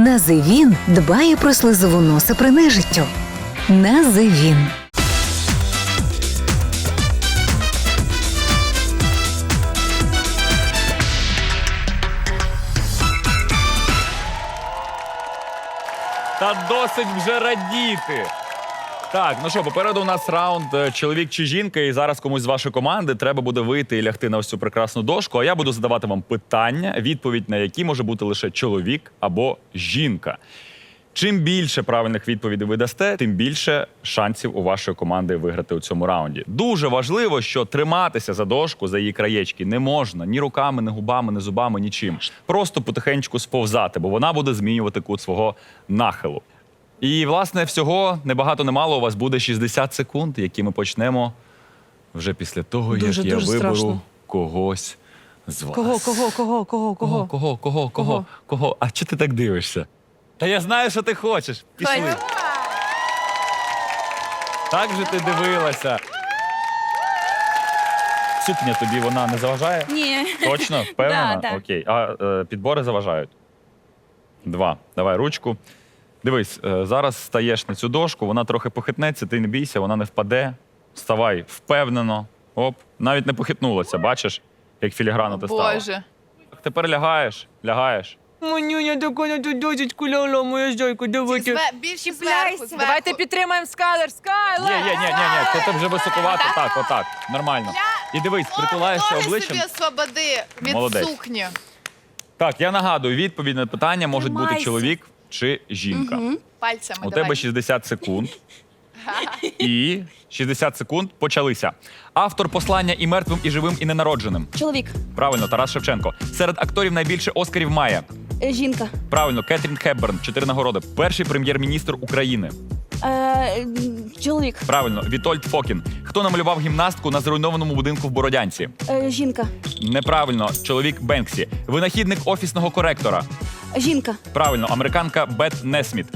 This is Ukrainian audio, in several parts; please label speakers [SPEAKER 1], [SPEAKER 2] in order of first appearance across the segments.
[SPEAKER 1] Називін дбає про слизову носа при нежиттю. Називін.
[SPEAKER 2] Та досить вже радіти. Так, ну що, попереду у нас раунд е, чоловік чи жінка, і зараз комусь з вашої команди треба буде вийти і лягти на ось цю прекрасну дошку. А я буду задавати вам питання, відповідь на які може бути лише чоловік або жінка. Чим більше правильних відповідей ви дасте, тим більше шансів у вашої команди виграти у цьому раунді. Дуже важливо, що триматися за дошку, за її краєчки не можна ні руками, ні губами, ні зубами, нічим. Просто потихеньку сповзати, бо вона буде змінювати кут свого нахилу. І, власне, всього небагато немало. У вас буде 60 секунд, які ми почнемо вже після того,
[SPEAKER 3] Дуже,
[SPEAKER 2] як я
[SPEAKER 3] дуже
[SPEAKER 2] виберу
[SPEAKER 3] страшно.
[SPEAKER 2] когось з вас.
[SPEAKER 3] Кого, кого, кого, кого,
[SPEAKER 2] Кого,
[SPEAKER 3] кого?
[SPEAKER 2] кого, кого, кого,
[SPEAKER 3] Кого?
[SPEAKER 2] кого? А чого ти так дивишся? Та я знаю, що ти хочеш. Пішли. Так же ти дивилася. Сукня тобі вона не заважає?
[SPEAKER 4] Ні.
[SPEAKER 2] Точно? Впевнена?
[SPEAKER 4] Да, да.
[SPEAKER 2] Окей. А е, підбори заважають? Два. Давай ручку. Дивись, е, зараз стаєш на цю дошку, вона трохи похитнеться, ти не бійся, вона не впаде. Вставай впевнено. Оп, навіть не похитнулася, бачиш, як філіграно ти стала.
[SPEAKER 5] Боже.
[SPEAKER 2] Тепер лягаєш, лягаєш.
[SPEAKER 3] Манюня, така тут досить куляла, моя зайка, давайте.
[SPEAKER 5] Більше зверху, зверху.
[SPEAKER 3] Давайте підтримаємо Скайлер, Скайлер!
[SPEAKER 2] Ні, ні, ні, ні, ні, це вже високувато. Так, отак. Нормально. І дивись, притулаєшся обличчям.
[SPEAKER 5] собі освободи від
[SPEAKER 2] Молодець.
[SPEAKER 5] сукні.
[SPEAKER 2] Так, я нагадую, відповідь на питання може бути чоловік чи жінка.
[SPEAKER 5] Пальцями
[SPEAKER 2] У
[SPEAKER 5] давай.
[SPEAKER 2] тебе 60 секунд. І 60 секунд почалися. Автор послання і мертвим, і живим, і ненародженим.
[SPEAKER 4] Чоловік,
[SPEAKER 2] Правильно, Тарас Шевченко. Серед акторів найбільше Оскарів має.
[SPEAKER 4] е, жінка,
[SPEAKER 2] Правильно, Кетрін Хепберн, чотири нагороди. Перший прем'єр-міністр України.
[SPEAKER 4] е, м, чоловік,
[SPEAKER 2] Правильно, Вітольд Фокін. Хто намалював гімнастку на зруйнованому будинку в Бородянці?
[SPEAKER 4] е, жінка,
[SPEAKER 2] Неправильно, чоловік Бенксі. Винахідник офісного коректора.
[SPEAKER 4] Жінка.
[SPEAKER 2] Правильно, американка Бет Несміт.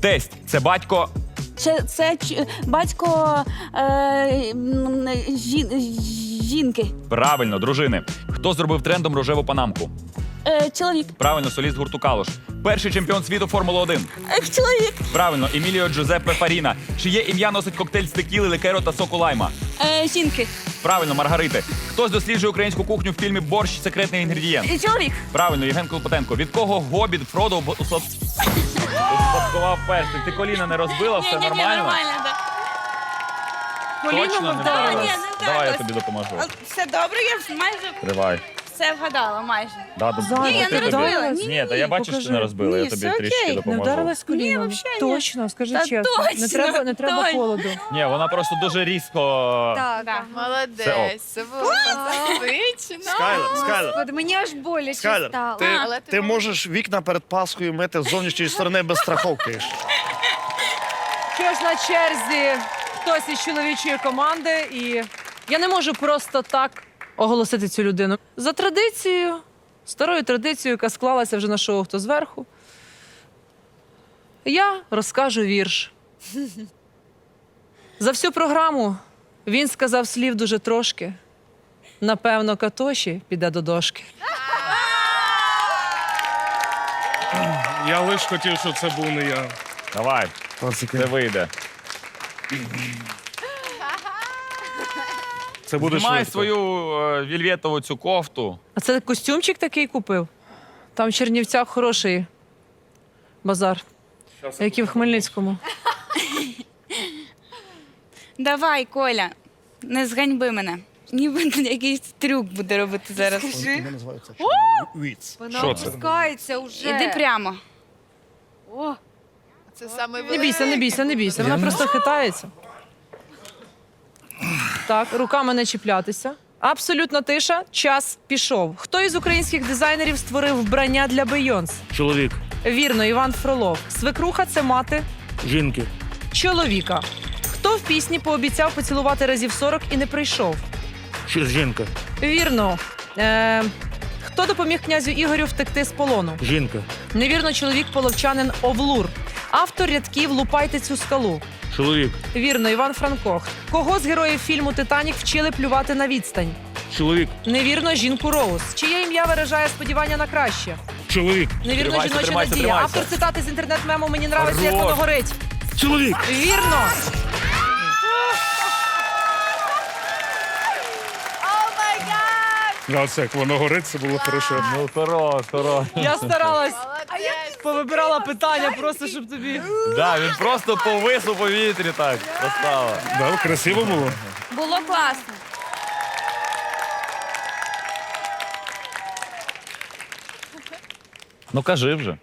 [SPEAKER 2] Тесть це батько.
[SPEAKER 4] Це, це ч- батько е, м, жін, жінки.
[SPEAKER 2] Правильно, дружини. Хто зробив трендом рожеву панамку?
[SPEAKER 4] Е, чоловік,
[SPEAKER 2] Правильно, соліст гурту Калуш. Перший чемпіон світу Формули 1.
[SPEAKER 4] е, чоловік,
[SPEAKER 2] Правильно, Еміліо Джузеппе Фаріна. Чиє ім'я носить коктейль з текіли, ликеро та соку лайма.
[SPEAKER 4] Е, жінки.
[SPEAKER 2] Правильно, Маргарити. Хтось досліджує українську кухню в фільмі Борщ секретний інгредієнт.
[SPEAKER 4] Чоловік,
[SPEAKER 2] Правильно, Євген Клопотенко. Від кого Гобіт Фродо об- усад- успадкував перстик? Ти коліна не розбила, все нормально?
[SPEAKER 4] да.
[SPEAKER 3] Коліно
[SPEAKER 2] Точно не
[SPEAKER 3] вдарилось.
[SPEAKER 2] вдарилась?
[SPEAKER 4] Ні, не
[SPEAKER 2] Давай я тобі допоможу.
[SPEAKER 4] Все добре, я майже
[SPEAKER 2] Тривай.
[SPEAKER 4] Все вгадала, майже.
[SPEAKER 2] Да, доп-
[SPEAKER 3] Ні, я
[SPEAKER 2] ти
[SPEAKER 3] не
[SPEAKER 2] тобі-
[SPEAKER 3] розбилась.
[SPEAKER 2] Ні,
[SPEAKER 4] Ні,
[SPEAKER 2] та я бачу, що ти
[SPEAKER 3] покажи.
[SPEAKER 2] не розбила, я
[SPEAKER 4] Ні,
[SPEAKER 2] тобі
[SPEAKER 4] все
[SPEAKER 2] трішки
[SPEAKER 4] окей.
[SPEAKER 3] Не
[SPEAKER 2] допоможу.
[SPEAKER 3] вдарилась коліном?
[SPEAKER 4] вообще ні.
[SPEAKER 3] Точно, скажи
[SPEAKER 4] Та
[SPEAKER 3] чесно. Не треба, не треба
[SPEAKER 4] точно.
[SPEAKER 3] холоду.
[SPEAKER 2] Ні, вона просто дуже різко.
[SPEAKER 6] Так.
[SPEAKER 4] Да.
[SPEAKER 5] Молодець. Це було фантастично.
[SPEAKER 7] Скайлер, Скайлер,
[SPEAKER 6] Господи, мені аж боляче
[SPEAKER 7] Скайлер,
[SPEAKER 6] стало.
[SPEAKER 7] ти,
[SPEAKER 5] Але ти
[SPEAKER 7] ти можеш вікна перед Пасхою мити з зовнішньої сторони без страховки.
[SPEAKER 3] Що ж на черзі хтось із чоловічої команди, і я не можу просто так оголосити цю людину. За традицією, старою традицією, яка склалася вже на шоу хто зверху, я розкажу вірш. За всю програму він сказав слів дуже трошки. Напевно, Катоші піде до дошки.
[SPEAKER 8] Я лише хотів, щоб це був не я.
[SPEAKER 2] Давай, це вийде.
[SPEAKER 7] Це буде
[SPEAKER 2] Знімай
[SPEAKER 7] швидко.
[SPEAKER 2] свою е, вільветову цю кофту.
[SPEAKER 3] А це костюмчик такий купив? Там в Чернівцях хороший базар, як і в Хмельницькому.
[SPEAKER 4] Давай, Коля, не зганьби мене. Ніби якийсь трюк буде робити зараз.
[SPEAKER 6] Вона
[SPEAKER 2] Що це?
[SPEAKER 6] опускається вже.
[SPEAKER 4] Іди прямо.
[SPEAKER 6] О,
[SPEAKER 5] Це саме
[SPEAKER 3] Не бійся, не бійся, не бійся. Вона просто хитається. Так, руками не чіплятися. Абсолютно тиша. Час пішов. Хто із українських дизайнерів створив вбрання для Бейонс?
[SPEAKER 8] Чоловік,
[SPEAKER 3] Вірно, Іван Фролов. Свекруха це мати
[SPEAKER 8] жінки,
[SPEAKER 3] чоловіка. Хто в пісні пообіцяв поцілувати разів 40 і не прийшов?
[SPEAKER 8] щось жінка,
[SPEAKER 3] Вірно. Е, хто допоміг князю Ігорю втекти з полону?
[SPEAKER 8] жінка,
[SPEAKER 3] Невірно, чоловік половчанин Овлур. Автор рядків Лупайте цю скалу.
[SPEAKER 8] Чоловік,
[SPEAKER 3] Вірно, Іван Франко. Кого з героїв фільму Титанік вчили плювати на відстань?
[SPEAKER 8] чоловік,
[SPEAKER 3] Невірно, жінку Роуз. Чиє ім'я виражає сподівання на краще?
[SPEAKER 8] Чоловік.
[SPEAKER 3] Невірно
[SPEAKER 2] Тримайся,
[SPEAKER 3] жіноча
[SPEAKER 2] тримайся,
[SPEAKER 3] надія.
[SPEAKER 2] тримайся.
[SPEAKER 3] Автор цитати з інтернет-мему мені нравиться, як
[SPEAKER 2] Хорош.
[SPEAKER 3] воно горить.
[SPEAKER 7] Чоловік!
[SPEAKER 3] Вірно.
[SPEAKER 8] Да, це як воно горить, це було хорошо.
[SPEAKER 2] Ну, хорош, хорош.
[SPEAKER 3] Я старалась. Повибирала питання просто, щоб тобі.
[SPEAKER 2] Да, він просто повис у повітрі так. Поставив.
[SPEAKER 8] Да, красиво було.
[SPEAKER 4] Було класно.
[SPEAKER 2] Ну кажи вже.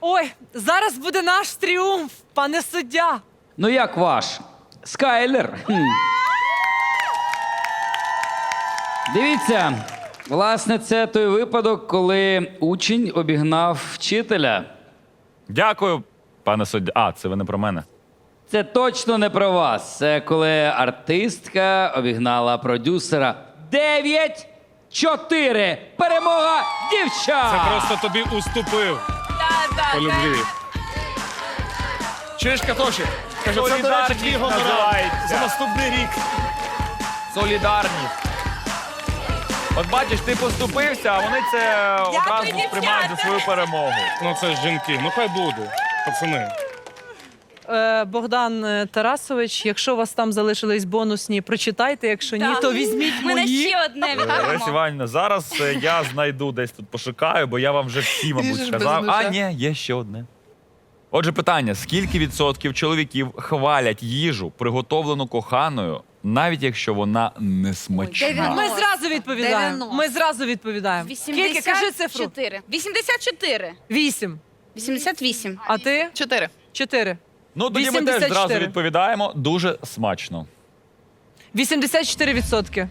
[SPEAKER 3] Ой, зараз буде наш тріумф, пане суддя.
[SPEAKER 9] Ну як ваш? Скайлер. Хм. Дивіться, власне, це той випадок, коли учень обігнав вчителя.
[SPEAKER 2] Дякую, пане суддя. А, це ви не про мене.
[SPEAKER 9] Це точно не про вас. Це коли артистка обігнала продюсера. Дев'ять, чотири. Перемога дівчат!
[SPEAKER 8] Це просто тобі уступив по любві.
[SPEAKER 7] Чуєш, Катошик? Каже, це, до речі, твій гонорар за наступний рік.
[SPEAKER 2] Солідарність. От бачиш, ти поступився, а вони це одразу сприймають за свою перемогу.
[SPEAKER 8] Ну це ж жінки. Ну хай буде. Пацани.
[SPEAKER 3] Е, Богдан е, Тарасович, якщо у вас там залишились бонусні, прочитайте. Якщо ні,
[SPEAKER 4] Так.
[SPEAKER 3] то візьміть
[SPEAKER 4] У мене
[SPEAKER 3] мої.
[SPEAKER 4] ще одне
[SPEAKER 2] Леся
[SPEAKER 4] віддамо.
[SPEAKER 2] Іванівна, зараз е, я знайду десь тут пошукаю, бо я вам вже всі, мабуть,
[SPEAKER 5] Ріжеш
[SPEAKER 2] сказав. А, ні, є ще одне. Отже, питання: скільки відсотків чоловіків хвалять їжу, приготовлену коханою, навіть якщо вона не смачна?
[SPEAKER 3] Ми зразу відповідаємо.
[SPEAKER 6] 90.
[SPEAKER 3] Ми зразу відповідаємо. Скільки? Кажи цифру.
[SPEAKER 4] 84. 84.
[SPEAKER 3] Вісім.
[SPEAKER 4] 88.
[SPEAKER 3] А ти?
[SPEAKER 5] Чотири.
[SPEAKER 3] Чотири.
[SPEAKER 2] Ну тоді ми теж
[SPEAKER 3] 84.
[SPEAKER 2] зразу відповідаємо. Дуже смачно.
[SPEAKER 3] 84 відсотки.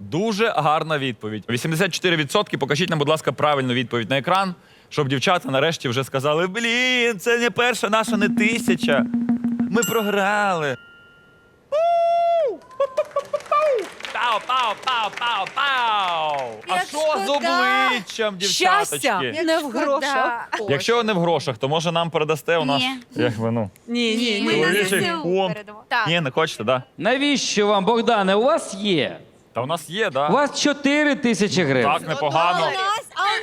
[SPEAKER 2] Дуже гарна відповідь. 84%. Покажіть нам, будь ласка, правильну відповідь на екран, щоб дівчата нарешті вже сказали: блін, це не перша наша, не тисяча. Ми програли. Пау, пау, пау, пау, пау. А
[SPEAKER 6] Як
[SPEAKER 2] що з
[SPEAKER 6] шкода.
[SPEAKER 2] обличчям,
[SPEAKER 3] Щастя
[SPEAKER 2] дівчаточки?
[SPEAKER 3] не в грошах.
[SPEAKER 2] Якщо не в грошах, то може нам передасте у нас.
[SPEAKER 4] Ні.
[SPEAKER 2] Як ви, ну?
[SPEAKER 3] Ні, ні,
[SPEAKER 6] Ми
[SPEAKER 3] ні.
[SPEAKER 6] на
[SPEAKER 2] Чоловічий
[SPEAKER 6] ЗСУ
[SPEAKER 2] фонд.
[SPEAKER 6] передамо.
[SPEAKER 4] Так.
[SPEAKER 2] Ні, не хочете, так?
[SPEAKER 9] Навіщо вам, Богдане? У вас є.
[SPEAKER 2] Та у нас є,
[SPEAKER 9] да?
[SPEAKER 2] У
[SPEAKER 9] вас 4 тисячі гривень.
[SPEAKER 2] Так, непогано.
[SPEAKER 6] А у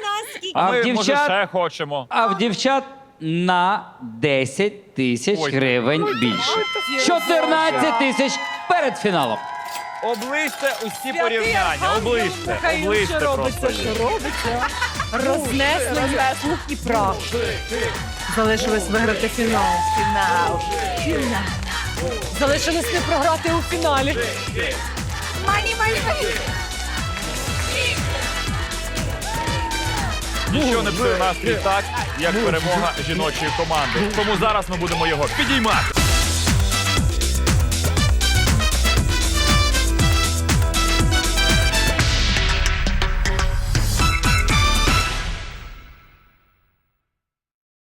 [SPEAKER 6] нас скільки?
[SPEAKER 9] А
[SPEAKER 2] Ми,
[SPEAKER 9] в
[SPEAKER 2] може,
[SPEAKER 9] дівчат,
[SPEAKER 2] ще хочемо.
[SPEAKER 9] а в дівчат на 10 тисяч
[SPEAKER 2] Ой.
[SPEAKER 9] гривень більше. 14 тисяч перед фіналом.
[SPEAKER 2] Оближте усі порівняння, оближте, оближте
[SPEAKER 3] що робиться,
[SPEAKER 2] просто.
[SPEAKER 3] що робиться. Рознесли слух і прах. Залишилось виграти фінал. Фінал. Залишилось не програти у фіналі.
[SPEAKER 6] Мані, мані, мані.
[SPEAKER 2] Ніщо не псує настрій так, як перемога жіночої команди. Тому зараз ми будемо його підіймати.